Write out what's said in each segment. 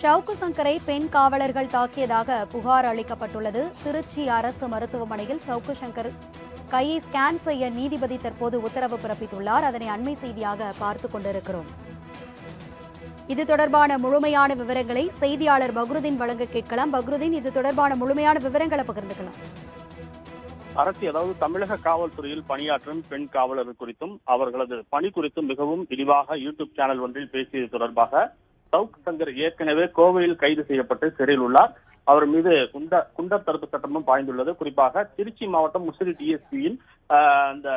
ஷவுக்கு சங்கரை பெண் காவலர்கள் தாக்கியதாக புகார் அளிக்கப்பட்டுள்ளது. திருச்சி அரசு மருத்துவமனையில் சவுக்கு சங்கர் கையை ஸ்கேன் செய்ய நீதிபதி தற்போது உத்தரவு பிறப்பித்துள்ளார். அதனை அண்மை செய்தியாக பார்த்துக் கொண்டிருக்கிறோம். இது தொடர்பான முழுமையான விவரங்களை செய்தியாளர் பக்ருதீன் வழங்க கேட்கலாம். பக்ருதீன் இது தொடர்பான முழுமையான விவரங்களை பகிர்ந்துக்கலாம். அரசு அதாவது தமிழக காவல்துறையில் பணியாற்றும் பெண் காவலர் குறித்தும் அவர்களது பணி குறித்தும் மிகவும் விரிவாக யூடியூப் சேனல் ஒன்றில் பேசியது தொடர்பாக சவுக் சங்கர் ஏற்கனவே கோவையில் கைது செய்யப்பட்டு சிறையில் உள்ளார். அவர் மீது குண்ட குண்டர் தடுப்பு சட்டமும் பாய்ந்துள்ளது. குறிப்பாக திருச்சி மாவட்டம் முசிறி டிஎஸ்பியின் இந்த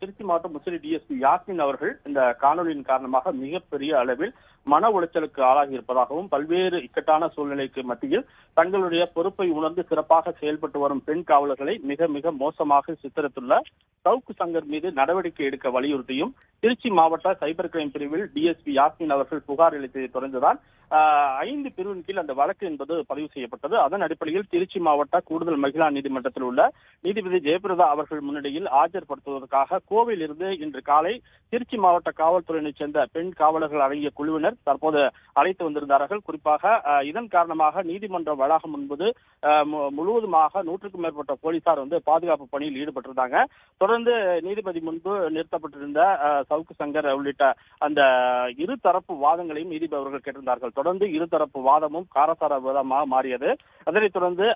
திருச்சி மாவட்டம் முசிறி டிஎஸ்பி யாஸ்மின் அவர்கள் இந்த காணொலியின் காரணமாக மிகப்பெரிய அளவில் மன உளைச்சலுக்கு ஆளாகி இருப்பதாகவும் பல்வேறு இக்கட்டான சூழ்நிலைக்கு மத்தியில் தங்களுடைய பொறுப்பை உணர்ந்து சிறப்பாக செயல்பட்டு வரும் பெண் காவலர்களை மிக மிக மோசமாக சித்தரித்துள்ள சவுக்கு சங்கர் மீது நடவடிக்கை எடுக்க வலியுறுத்தியும் திருச்சி மாவட்ட சைபர் கிரைம் பிரிவில் டிஎஸ்பி யாஸ்மின் அவர்கள் புகார் அளித்ததை தொடர்ந்துதான் ஆஹ், ஐந்து பிரிவின் கீழ் அந்த வழக்கு என்பது பதிவு செய்யப்பட்டது செய்யப்பட்டது அதன் அடிப்படையில் திருச்சி மாவட்ட கூடுதல் மகிழா நீதிமன்றத்தில் உள்ள நீதிபதி ஜெயபிரதா அவர்கள் முன்னிலையில் ஆஜர்படுத்துவதற்காக கோவையிலிருந்து இன்று காலை திருச்சி மாவட்ட காவல்துறையினைச் சேர்ந்த பெண் காவலர்கள் அடங்கிய குழுவினர் தற்போது அழைத்து வந்திருந்தார்கள். குறிப்பாக இதன் காரணமாக நீதிமன்ற வளாகம் என்பது முழுவதுமாக நூற்றுக்கும் மேற்பட்ட போலீசார் வந்து பாதுகாப்பு பணியில் ஈடுபட்டிருந்தாங்க. தொடர்ந்து நீதிபதி முன்பு நிறுத்தப்பட்டிருந்த சவுக்கு சங்கர் உள்ளிட்ட அந்த இருதரப்பு வாதங்களையும் நீதிபதி அவர்கள் கேட்டிருந்தார்கள். தொடர்ந்து இருதரப்பு வாதமும் காரசார விதமாக மாறியது. அதனைத் தொடர்ந்து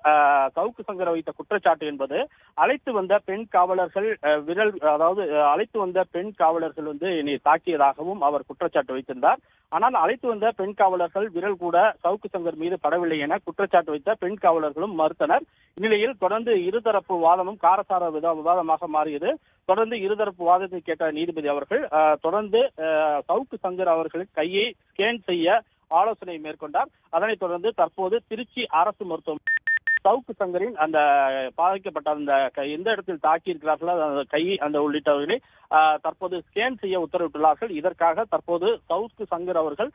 சவுக்கு சங்கர் வைத்த குற்றச்சாட்டு என்பது அழைத்து வந்த பெண் காவலர்கள் விரல் அதாவது அழைத்து வந்த பெண் காவலர்கள் வந்து என்னை தாக்கியதாகவும் அவர் குற்றச்சாட்டு வைத்திருந்தார். ஆனால் அழைத்து வந்த பெண் காவலர்கள் விரல் கூட சவுக்கு சங்கர் மீது படவில்லை என குற்றச்சாட்டு வைத்த பெண் காவலர்களும் மறுத்தனர். இந்நிலையில் தொடர்ந்து இருதரப்பு வாதமும் காரசார விவாதமாக மாறியது. தொடர்ந்து இருதரப்பு வாதத்தை கேட்ட நீதிபதி அவர்கள் தொடர்ந்து சவுக்கு சங்கர் அவர்கள் கையை ஸ்கேன் செய்ய ஆலோசனை மேற்கொண்டார். அதனைத் தொடர்ந்து தற்போது திருச்சி அரசு மருத்துவமனை சவுக்கு சங்கரின் அந்த பாதிக்கப்பட்ட அந்த எந்த இடத்தில் தாக்கி இருக்கிறார்களோ அந்த கை அந்த உள்ளிட்டவர்களை தற்போது ஸ்கேன் செய்ய உத்தரவிட்டுள்ளார்கள். இதற்காக தற்போது சவுக்கு சங்கர் அவர்கள்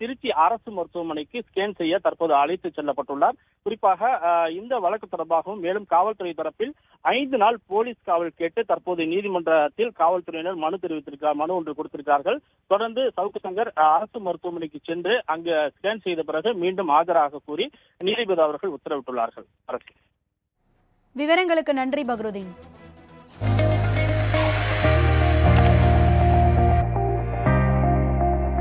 திருச்சி அரசு மருத்துவமனைக்கு ஸ்கேன் செய்ய தற்போது அழைத்து செல்லப்பட்டுள்ளார். குறிப்பாக இந்த வழக்கு தொடர்பாகவும் மேலும் காவல்துறை தரப்பில் ஐந்து நாள் போலீஸ் காவல் கேட்டு தற்போது நீதிமன்றத்தில் காவல்துறையினர் மனு தெரிவித்திருக்கிறார் மனு ஒன்று கொடுத்திருக்கிறார்கள். தொடர்ந்து சவுக்கு சங்கர் அரசு மருத்துவமனைக்கு சென்று அங்கு ஸ்கேன் செய்த பிறகு மீண்டும் ஆஜராக கூறி நீதிபதி அவர்கள் உத்தரவிட்டுள்ளார்கள். விவரங்களுக்கு நன்றி பக்ருதீன்.